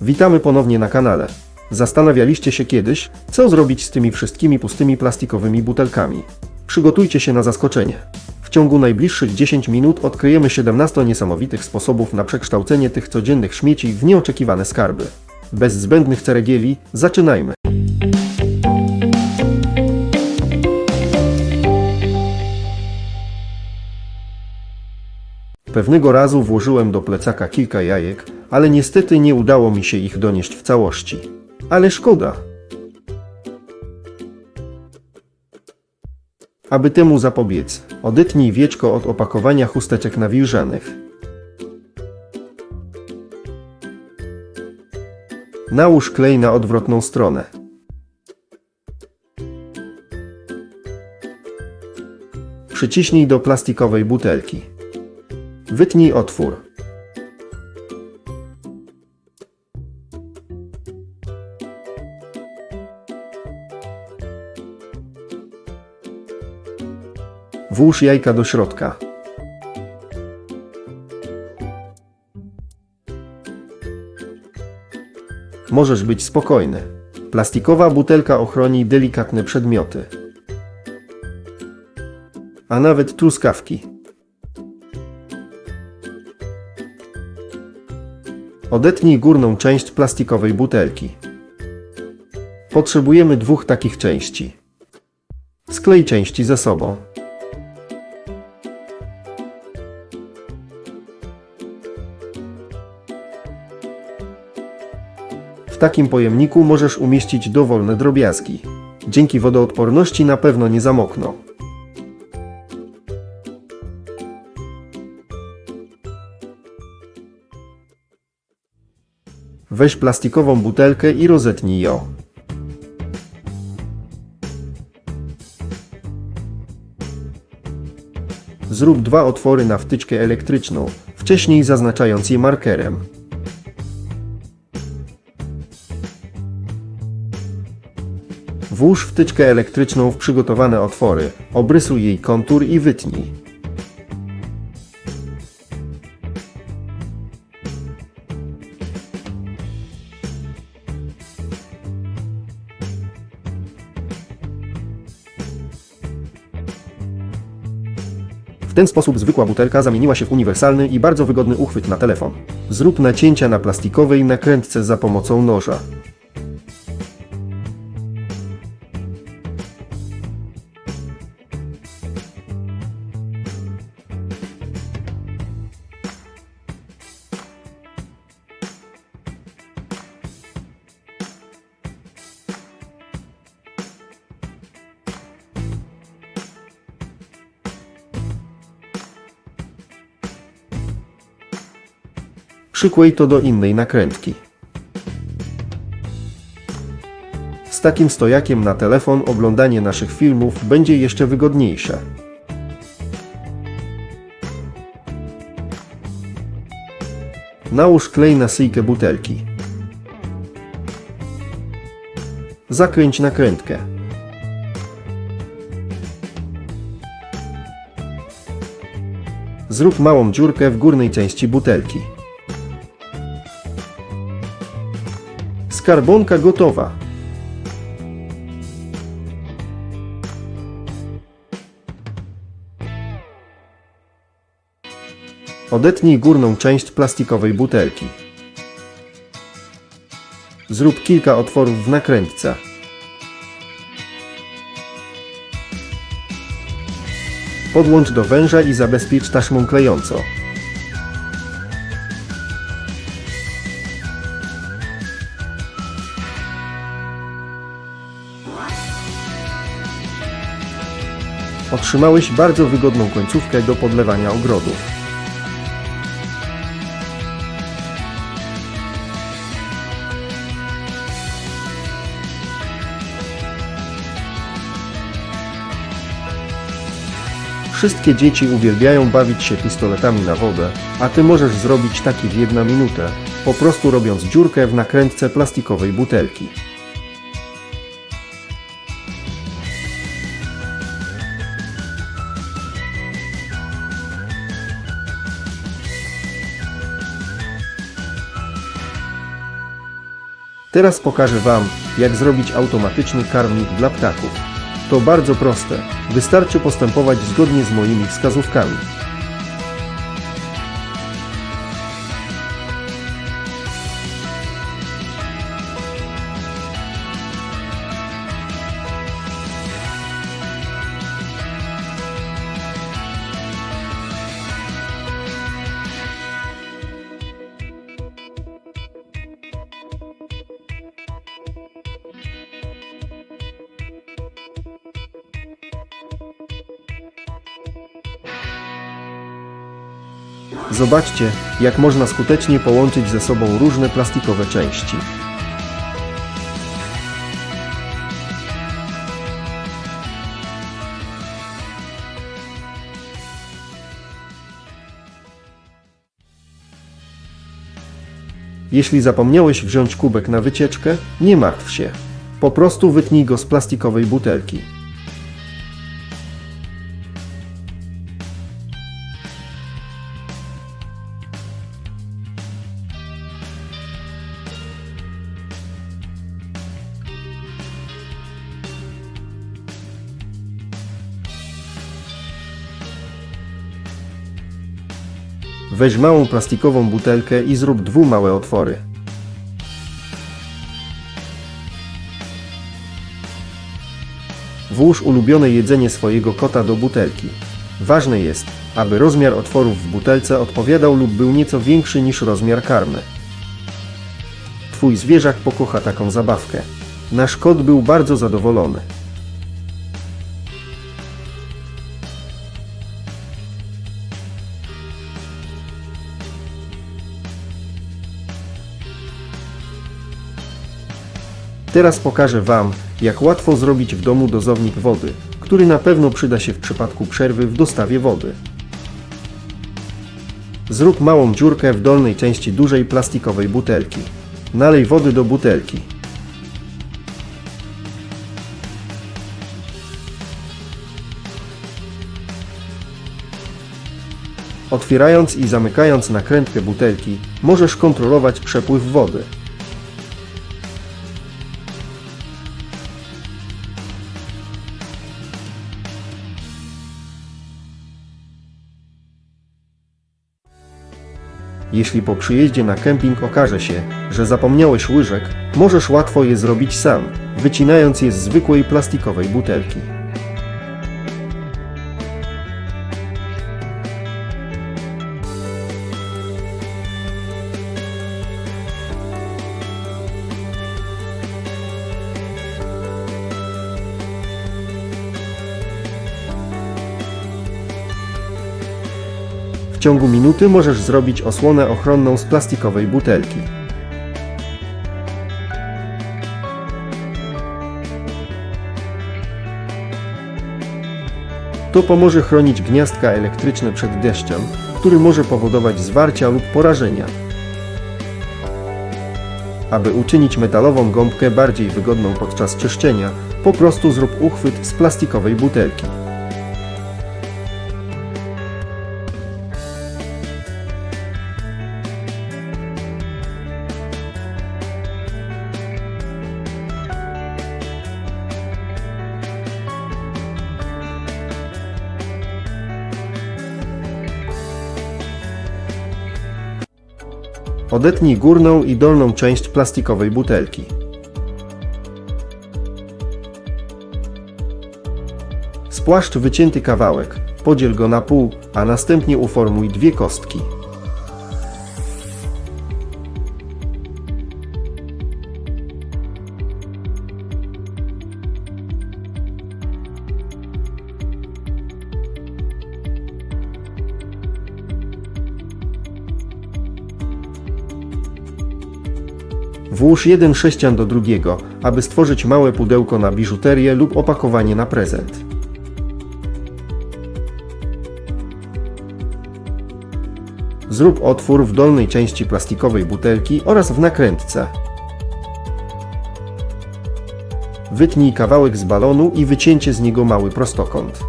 Witamy ponownie na kanale. Zastanawialiście się kiedyś, co zrobić z tymi wszystkimi pustymi plastikowymi butelkami? Przygotujcie się na zaskoczenie. W ciągu najbliższych 10 minut odkryjemy 17 niesamowitych sposobów na przekształcenie tych codziennych śmieci w nieoczekiwane skarby. Bez zbędnych ceregieli, zaczynajmy. Pewnego razu włożyłem do plecaka kilka jajek, ale niestety nie udało mi się ich donieść w całości. Ale szkoda. Aby temu zapobiec, odetnij wieczko od opakowania chusteczek nawilżanych. Nałóż klej na odwrotną stronę. Przyciśnij do plastikowej butelki. Wytnij otwór. Włóż jajka do środka. Możesz być spokojny. Plastikowa butelka ochroni delikatne przedmioty. A nawet truskawki. Odetnij górną część plastikowej butelki. Potrzebujemy dwóch takich części. Sklej części ze sobą. W takim pojemniku możesz umieścić dowolne drobiazgi. Dzięki wodoodporności na pewno nie zamokną. Weź plastikową butelkę i rozetnij ją. Zrób dwa otwory na wtyczkę elektryczną, wcześniej zaznaczając je markerem. Włóż wtyczkę elektryczną w przygotowane otwory, obrysuj jej kontur i wytnij. W ten sposób zwykła butelka zamieniła się w uniwersalny i bardzo wygodny uchwyt na telefon. Zrób nacięcia na plastikowej nakrętce za pomocą noża. Przyklej to do innej nakrętki. Z takim stojakiem na telefon oglądanie naszych filmów będzie jeszcze wygodniejsze. Nałóż klej na syjkę butelki. Zakręć nakrętkę. Zrób małą dziurkę w górnej części butelki. Skarbonka gotowa. Odetnij górną część plastikowej butelki. Zrób kilka otworów w nakrętce. Podłącz do węża i zabezpiecz taśmą klejącą. Otrzymałeś bardzo wygodną końcówkę do podlewania ogrodów. Wszystkie dzieci uwielbiają bawić się pistoletami na wodę, a ty możesz zrobić taki w jedna minutę, po prostu robiąc dziurkę w nakrętce plastikowej butelki. Teraz pokażę Wam, jak zrobić automatyczny karmnik dla ptaków. To bardzo proste. Wystarczy postępować zgodnie z moimi wskazówkami. Zobaczcie, jak można skutecznie połączyć ze sobą różne plastikowe części. Jeśli zapomniałeś wziąć kubek na wycieczkę, nie martw się. Po prostu wytnij go z plastikowej butelki. Weź małą plastikową butelkę i zrób dwu małe otwory. Włóż ulubione jedzenie swojego kota do butelki. Ważne jest, aby rozmiar otworów w butelce odpowiadał lub był nieco większy niż rozmiar karmy. Twój zwierzak pokocha taką zabawkę. Nasz kot był bardzo zadowolony. Teraz pokażę Wam, jak łatwo zrobić w domu dozownik wody, który na pewno przyda się w przypadku przerwy w dostawie wody. Zrób małą dziurkę w dolnej części dużej plastikowej butelki. Nalej wody do butelki. Otwierając i zamykając nakrętkę butelki, możesz kontrolować przepływ wody. Jeśli po przyjeździe na kemping okaże się, że zapomniałeś łyżek, możesz łatwo je zrobić sam, wycinając je z zwykłej plastikowej butelki. W ciągu minuty możesz zrobić osłonę ochronną z plastikowej butelki. To pomoże chronić gniazdka elektryczne przed deszczem, który może powodować zwarcia lub porażenia. Aby uczynić metalową gąbkę bardziej wygodną podczas czyszczenia, po prostu zrób uchwyt z plastikowej butelki. Odetnij górną i dolną część plastikowej butelki. Spłaszcz wycięty kawałek, podziel go na pół, a następnie uformuj dwie kostki. Włóż jeden sześcian do drugiego, aby stworzyć małe pudełko na biżuterię lub opakowanie na prezent. Zrób otwór w dolnej części plastikowej butelki oraz w nakrętce. Wytnij kawałek z balonu i wycięcie z niego mały prostokąt.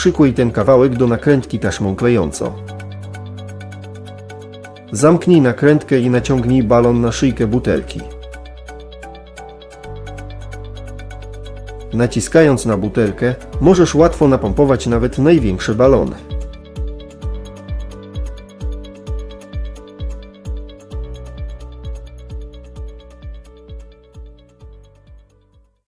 Szykuj ten kawałek do nakrętki taśmą klejącą. Zamknij nakrętkę i naciągnij balon na szyjkę butelki. Naciskając na butelkę, możesz łatwo napompować nawet największe balony.